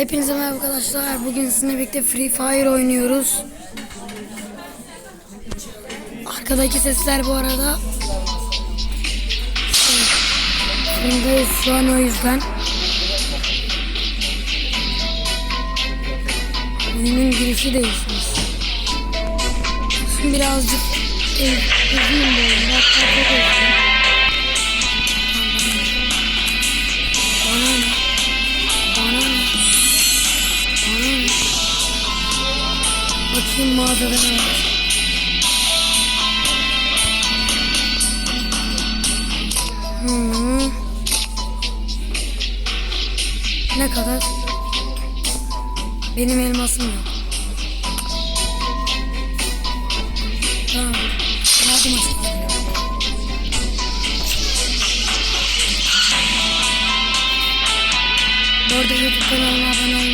Hepinize merhaba arkadaşlar. Bugün sizinle birlikte Free Fire oynuyoruz. Arkadaki sesler bu arada. Fırındayız şu an o yüzden. Oyunun girişi değişmiş. Şimdi birazcık e, bu oyunu. Hatta çok özledim. Bakayım mağazada ne? Hmm. Ne kadar? Benim elmasım yok. Tamam. Yardım açalım. Bu arada YouTube kanalıma abone olmayı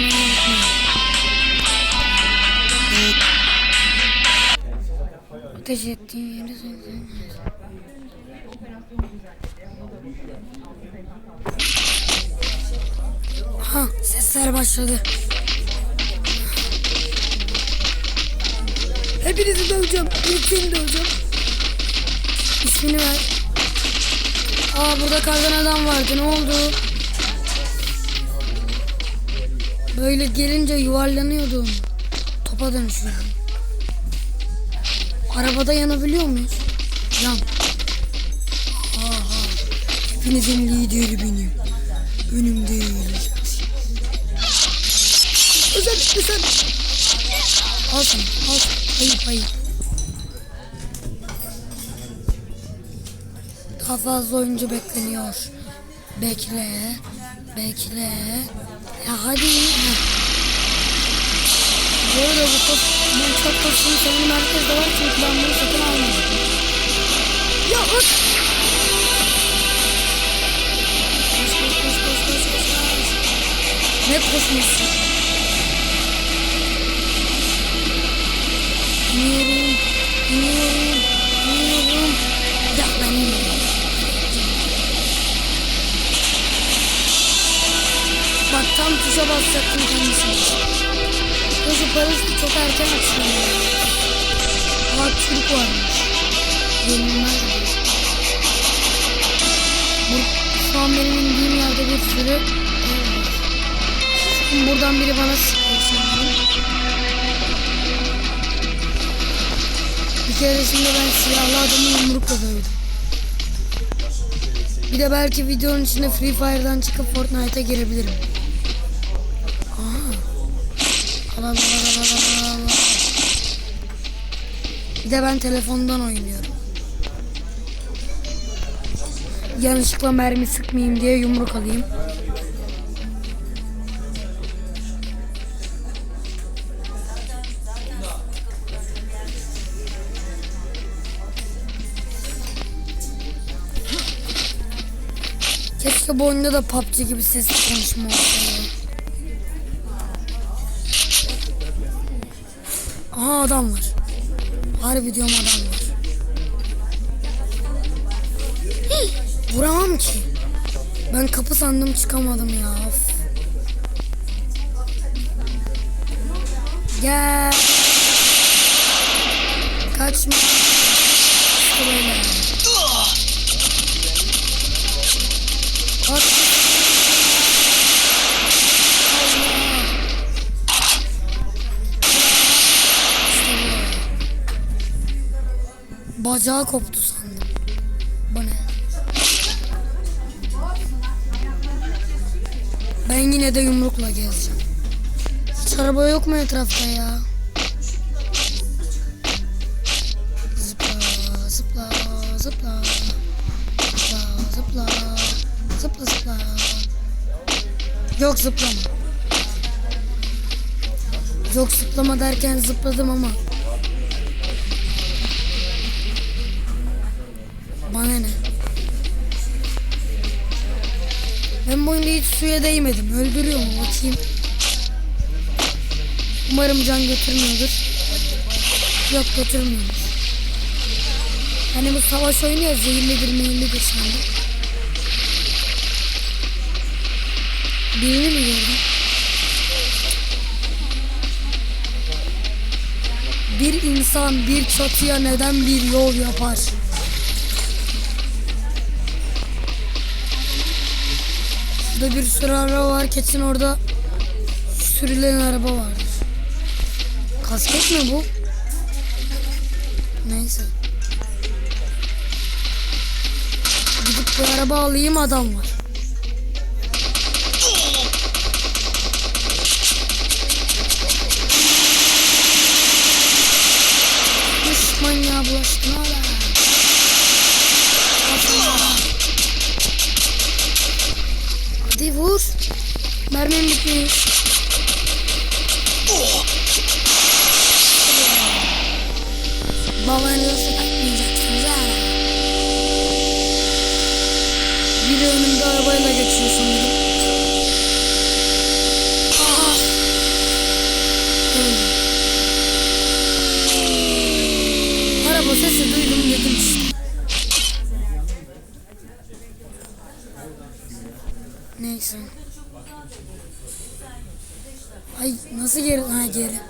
Ateş ettiğin yeri. Ha sesler başladı. Hepinizi döveceğim. İlk seni döveceğim. İsmini ver. Aa burada kardan adam vardı. Ne oldu? Böyle gelince yuvarlanıyordum. Topa dönüşüyor. Arabada yanabiliyor muyuz? Yan. Aha. Hepinizin lideri benim. Önümde eğileceksin. Özellikle sen. Al sana. Al. Hayır hayır. Daha fazla oyuncu bekleniyor. Bekle. Bekle. Ya hadi. Arada bu top, bu çok topunu senin merkezde var çünkü ben bunu satın almadım. Ya öt. Koş koş koş koş koş koş koş. Ne koşmuyorsun? İniyorum, iniyorum, iniyorum. Ya ben iniyorum. Bak tam tuşa basacaktım kendisine. Şu paraşütü çok erken açılıyor. Aa Türk varmış. Yenilmez mi? Bu, şu an benim indiğim yerde bir sürü. Şimdi buradan biri bana sıkıyor. Bir keresinde ben siyahlı adamı yumrukla dövdüm. Bir de belki videonun içinde Free Fire'dan çıkıp Fortnite'a girebilirim. Bir de ben telefondan oynuyorum. Yanlışlıkla mermi sıkmayayım diye yumruk alayım. Keşke bu oyunda da PUBG gibi sesli konuşma olsa ya. Aha adam var. Harbi diyorum adam var. Vuramam ki. Ben kapı sandım çıkamadım ya. Of. Gel. Kaçma. Bacağı koptu sandım. Bu ne? Ben yine de yumrukla gezeceğim. Hiç araba yok mu etrafta ya? Zıpla, zıpla, zıpla. Zıpla, zıpla. Zıpla, zıpla. Yok zıplama. Yok zıplama derken zıpladım ama. Şimdi hiç suya değmedim. Öldürüyor mu bakayım. Umarım can götürmüyordur. Yok götürmüyordur. Hani bu savaş oyunu ya zehirlidir meyillidir şimdi. Birini mi gördün? Bir insan bir çatıya neden bir yol yapar? Şurada bir sürü araba var. Kesin orada sürülen araba vardır. Kasket mi bu? Neyse. Gidip bir araba alayım adam var. Düşman ya bulaştın hala. Hadi vur. Mermim bitmiş. Babanızı takmayacaksınız ha. Biri önümde arabayla geçiyor Neyse. Ay nasıl geri? Ha geri.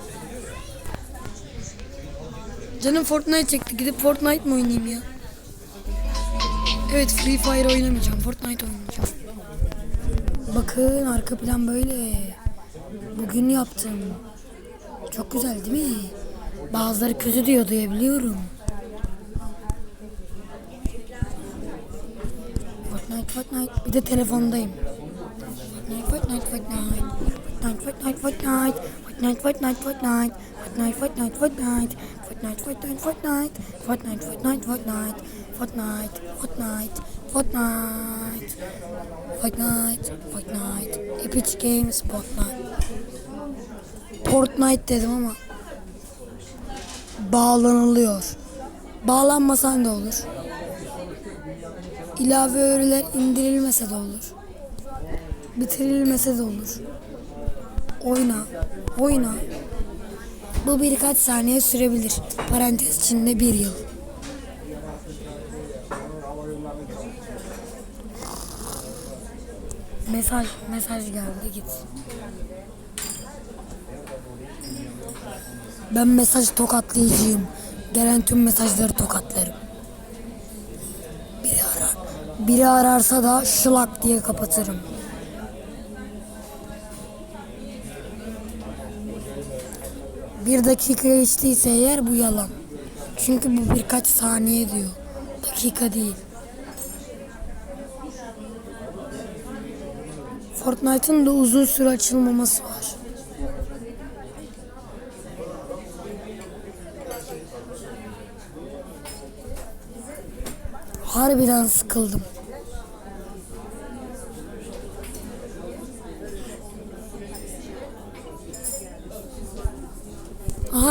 Canım Fortnite çekti. Gidip Fortnite mi oynayayım ya? Evet Free Fire oynamayacağım. Fortnite oynayacağım. Bakın arka plan böyle. Bugün yaptım. Çok güzel değil mi? Bazıları kötü diyor duyabiliyorum. Fortnite, Fortnite. Bir de telefondayım. Fortnite, Fortnite, Fortnite. Fortnite, Fortnite, Fortnite. Fortnite, Fortnite, Fortnite. Fortnite, Fortnite, Fortnite. Fortnite, Fortnite, Fortnite. Fortnite, Fortnite, Fortnite. Fortnite, Fortnite, Fortnite. Fortnite. Epic Games, Fortnite. Fortnite dedim ama bağlanılıyor. Bağlanmasan da olur. İlave öğeler indirilmese de olur. Bitirilmese de olur. Oyna, oyna. Bu birkaç saniye sürebilir. Parantez içinde bir yıl. Mesaj, mesaj geldi git. Ben mesaj tokatlayıcıyım. Gelen tüm mesajları tokatlarım. Biri arar. Biri ararsa da şılak diye kapatırım. Bir dakika geçtiyse eğer bu yalan. Çünkü bu birkaç saniye diyor. Dakika değil. Fortnite'ın da uzun süre açılmaması var. Harbiden sıkıldım.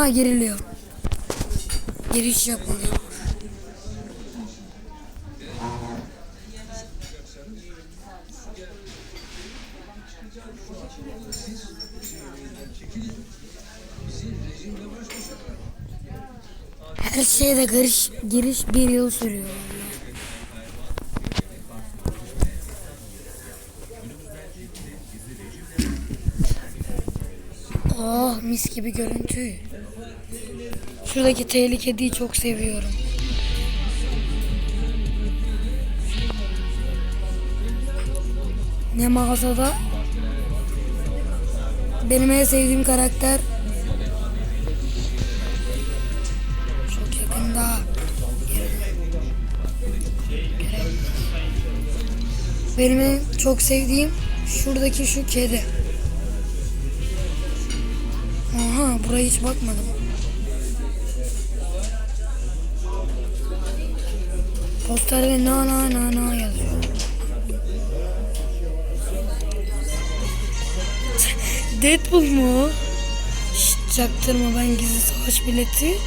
Aha giriliyor. Giriş yapılıyor. Her şeyde giriş, giriş bir yıl sürüyor. Oh mis gibi görüntü. Şuradaki tehlikediyi çok seviyorum. Ne mağazada benim en sevdiğim karakter çok yakında benim en çok sevdiğim şuradaki şu kedi. Aha buraya hiç bakmadım. Posterde na na na na yazıyor. Deadpool mu? Şşt çaktırma ben gizli savaş bileti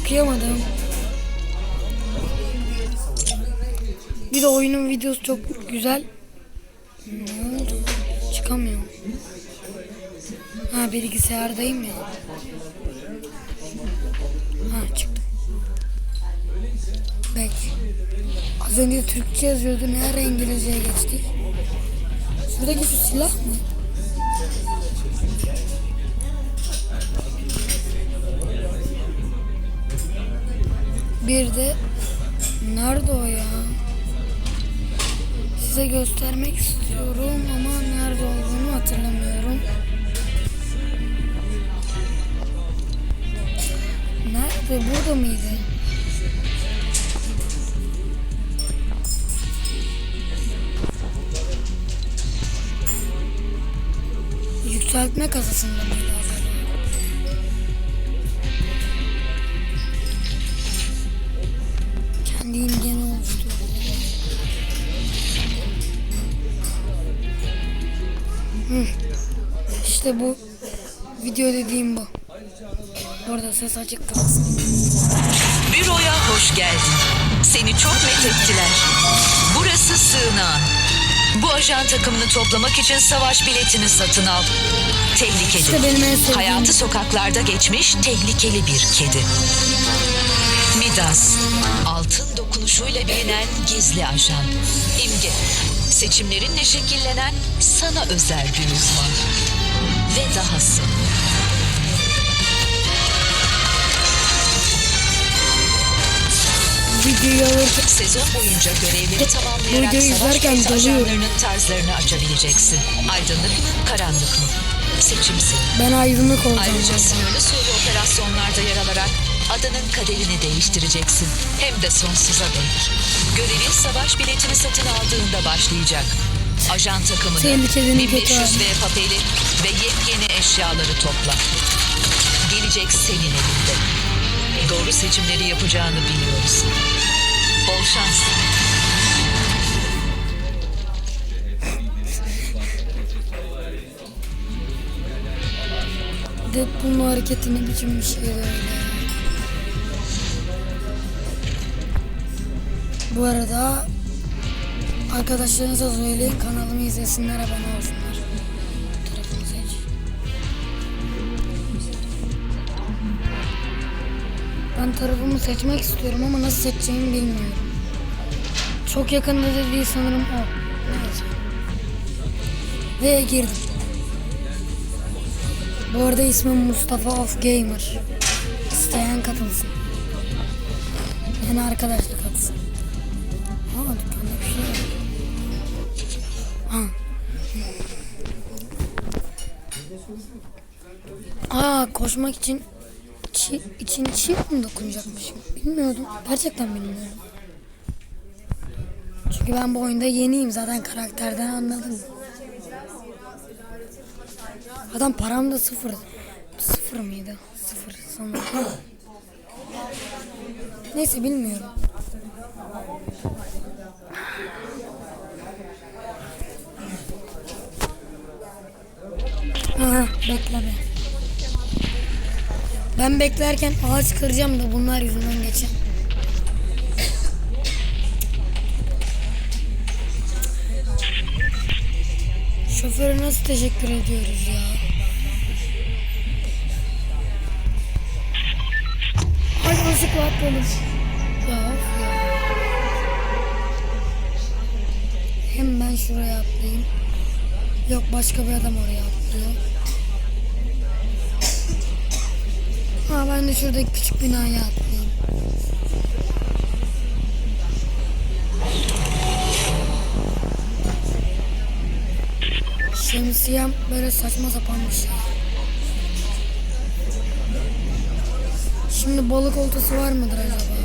okuyamadım. Bir de oyunun videosu çok güzel. Ne oldu? Çıkamıyorum. Ha bilgisayardayım ya. Az önce Türkçe yazıyordu. Ne ara İngilizceye geçtik? Şuradaki şu silah mı? Bir de nerede o ya? Size göstermek istiyorum ama nerede olduğunu hatırlamıyorum. Nerede? Burada mıydı? Yükseltme kasasında acaba? Kendi imgeni oluşturdu. Hı. İşte bu video dediğim bu. Burada ses açık kalsın. Büroya hoş geldin. Seni çok methettiler. Burası sığınağın. Bu ajan takımını toplamak için savaş biletini satın al. Tehlikeli. İşte benim en sevdiğim. Hayatı sokaklarda geçmiş tehlikeli bir kedi. Midas, altın dokunuşuyla bilinen gizli ajan. İmge, seçimlerinle şekillenen sana özel bir uzman. Ve dahası. Alırken Sezon boyunca görevleri tamamlayarak savaş izlerken ajanlarının tarzlarını açabileceksin. Aydınlık mı, karanlık mı? Seçim senin. ben aydınlık olacağım. Ayrıca sınırlı süreli operasyonlarda yer alarak adanın kaderini değiştireceksin. Hem de sonsuza dek. Görevin savaş biletini satın aldığında başlayacak. Ajan takımını, Tehlikelinin kötü 1500 hali. V papeli ve yepyeni eşyaları topla. Gelecek senin elinde. Doğru seçimleri yapacağını biliyoruz. Bol şans. Deadpool'un hareketini biçim bir şey öyle. Bu arada arkadaşlarınıza söyleyin kanalımı izlesinler abone olsunlar. Ben tarafımı seçmek istiyorum ama nasıl seçeceğimi bilmiyorum. Çok yakında dediği sanırım o. Neyse. Ve girdim. Bu arada ismim Mustafa of Gamer. İsteyen katılsın. Yani arkadaşlık atsın. Aa dükkanda bir şey var. Ha. Aa koşmak için çi, için çift mi dokunacakmışım? Bilmiyordum. Gerçekten bilmiyorum. Çünkü ben bu oyunda yeniyim zaten karakterden anladım. Adam param da sıfır. Sıfır mıydı? Sıfır sanırım. Neyse bilmiyorum. Aha bekleme. Ben beklerken ağaç kıracağım da bunlar yüzünden geçen. Şoföre nasıl teşekkür ediyoruz ya? Hadi yanlışlıkla atladım. Ya ya. Hem ben şuraya atlayayım. Yok başka bir adam oraya atlıyor. Ben de şuradaki küçük binaya atlayayım. Şemsiyem böyle saçma sapan bir şey. Şimdi balık oltası var mıdır acaba?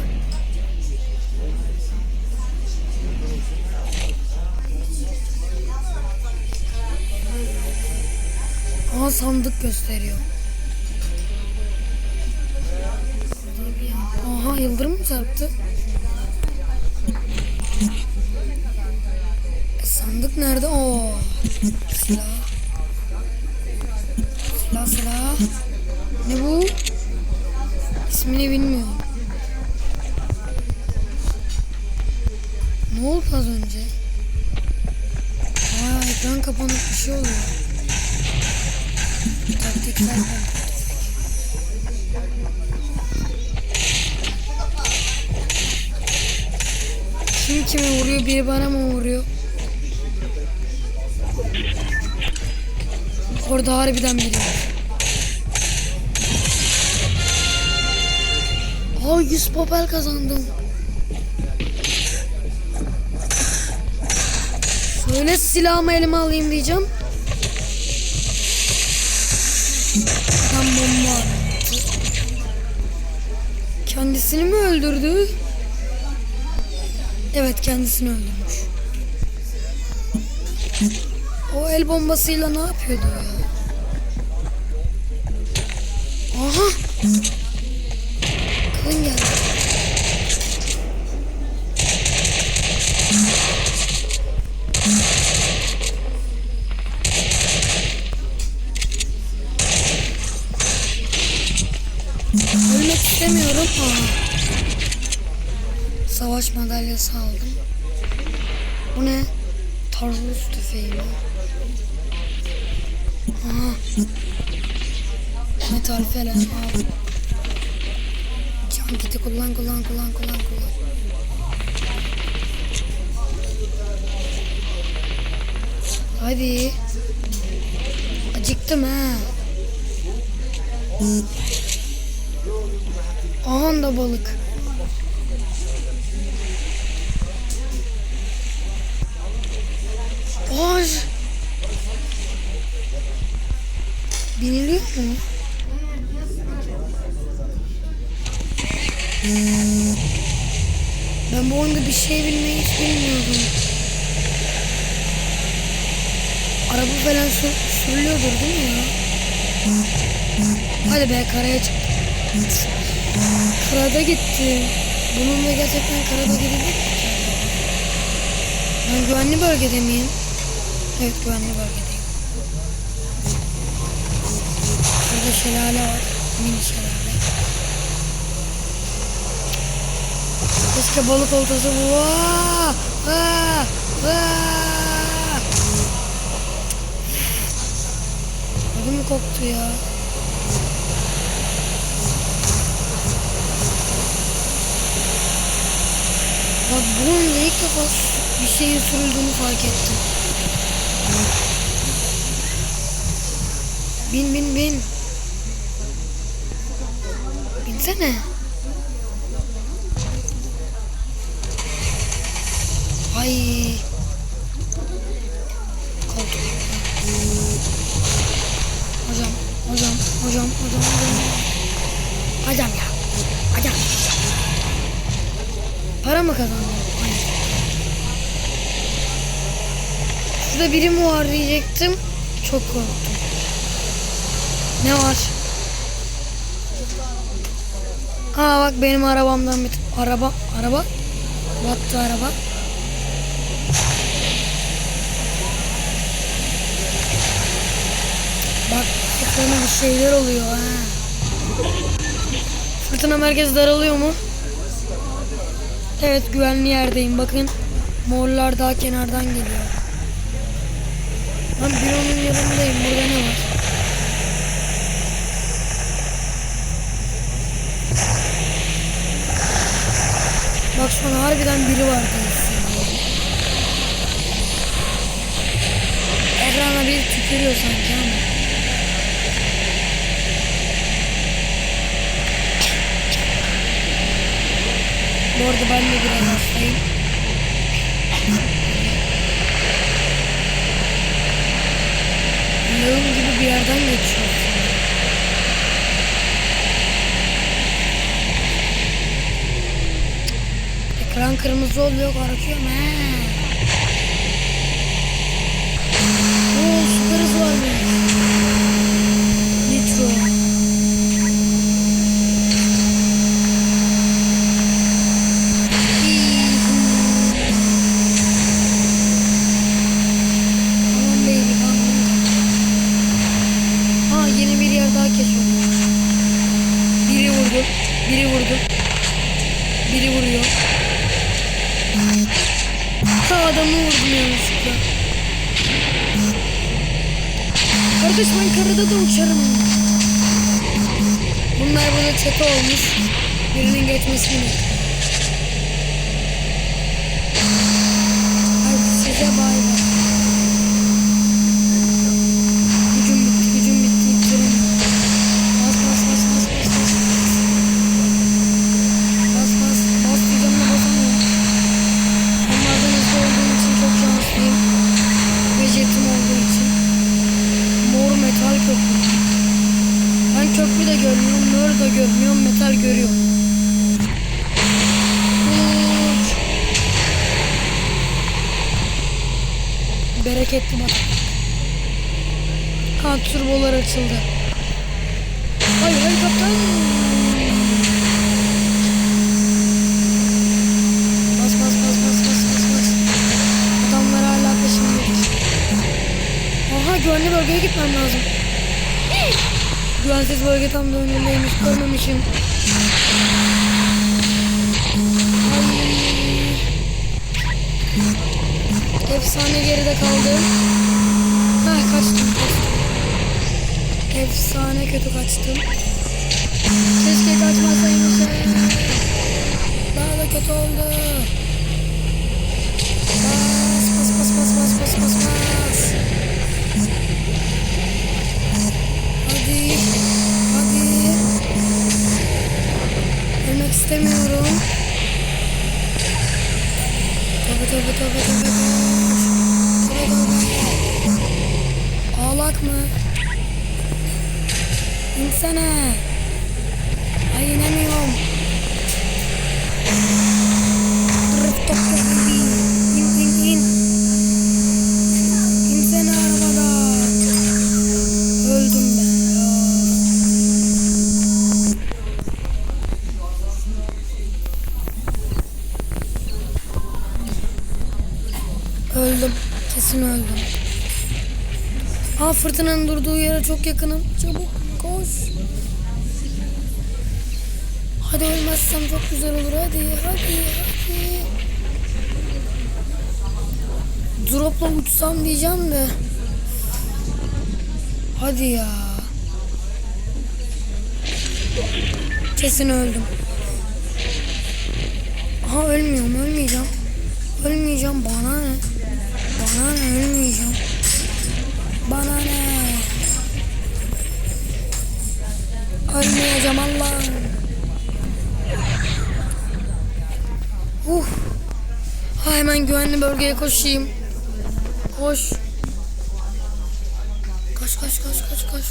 Aha sandık gösteriyor. Yıldırım mı çarptı? E, sandık nerede? Oo. Silah. Silah silah. Ne bu? İsmini bilmiyorum. Ne oldu az önce? Aa ekran kapanıp bir şey oluyor. Taktikler komple. Kim kime vuruyor? Biri bana mı vuruyor? Orada harbiden biri var. Aa 100 popel kazandım. Şöyle silahımı elime alayım diyeceğim. Adam bomba. Kendisini mi öldürdü? Evet kendisini öldürmüş. O el bombasıyla ne yapıyordu ya? Aha! Madalyası aldım. Bu ne? Tarzulus tüfeği mi? Aha. Metal falan al. Can kiti kullan kullan kullan kullan kullan. Hadi. Acıktım ha. Aha da balık. Ay. Biniliyor mu? Ben bu oyunda bir şey bilmeyi hiç bilmiyordum. Araba falan sür sürülüyordur değil mi ya? Hadi be karaya çık. Karada gitti. Bununla gerçekten karada gidilir mi? Ben güvenli bölgede miyim? Evet güvenli bölgedeyim. Burada şelale var. Mini şelale. Keşke balık oltası bu. Vaa! Vaa! Vaa! Ödüm koptu ya. Bak bunun ilk defa bir şeyin sürüldüğünü fark ettim. Bin bin bin. Binsene. Ay. Biri mi var diyecektim. Çok korktum. Ne var? Aa bak benim arabamdan bir araba araba battı araba. Bak ekrana bir şeyler oluyor ha. Fırtına merkezi daralıyor mu? Evet güvenli yerdeyim bakın. Morlar daha kenardan geliyor. Ben büronun yanındayım. Burada ne var? Bak an harbiden biri var hissediyorum. Ekrana bir tükürüyor sanki ama. Bu arada ben de biraz hastayım. Lağım gibi bir yerden geçiyorsun. Ekran kırmızı oluyor korkuyorum he. Aha güvenli bölgeye gitmem lazım. Güvensiz bölge tam da önündeymiş. Görmemişim. Ay. Efsane geride kaldı. Ha kaçtım kaçtım. Efsane kötü kaçtım. Keşke kaçmasaymışım. Daha da kötü oldu. Bas bas bas bas bas bas bas. Hadi. Hadi. Ölmek istemiyorum. Tövbe tövbe tövbe koş. Tövbe tövbe. Ağlak mı? İnsene. Ay inemiyorum. Drift fırtınanın durduğu yere çok yakınım. Çabuk koş. Hadi ölmezsem çok güzel olur. Hadi hadi hadi. Dropla uçsam diyeceğim de. Hadi ya. Kesin öldüm. Aha ölmüyorum ölmeyeceğim. Ölmeyeceğim bana ne? Bana ne ölmeyeceğim. Ölmeyeceğim Allah'ım. Uh. Hemen güvenli bölgeye koşayım. Koş. Koş koş koş koş koş.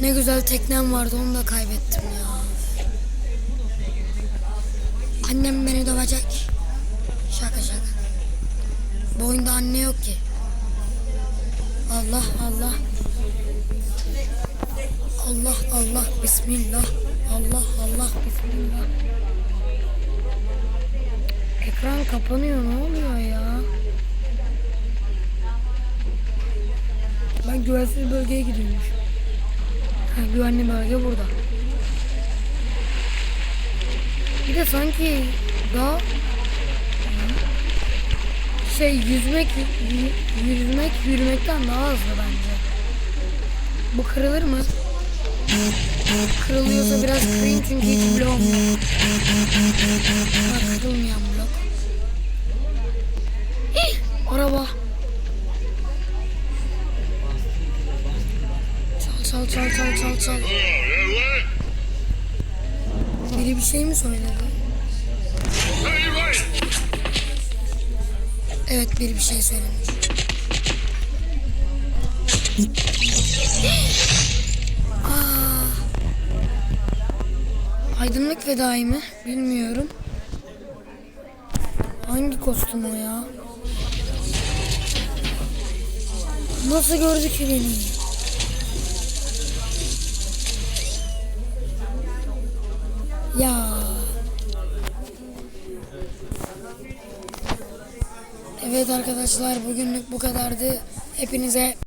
Ne güzel teknem vardı onu da kaybettim ya. Annem beni dövecek. Şaka şaka. Bu oyunda anne yok ki. Allah Allah. Allah Allah Bismillah. Allah Allah Bismillah. Ekran kapanıyor ne oluyor ya? Ben güvensiz bölgeye gidiyormuş. Ha, güvenli bölge burada. Bir de sanki daha şey yüzmek yüzmek yürümekten daha hızlı bence. Bu kırılır mı? Kırılıyorsa biraz kırayım çünkü hiç. Ha, kırılmayan blok. Ih, araba. Çal çal çal çal çal çal. Biri bir şey mi söyledi? Evet biri bir şey söylemiş. Aa. Aydınlık fedai mi? Bilmiyorum. Hangi kostüm o ya? Nasıl gördü ki beni? Ya. Evet arkadaşlar bugünlük bu kadardı. Hepinize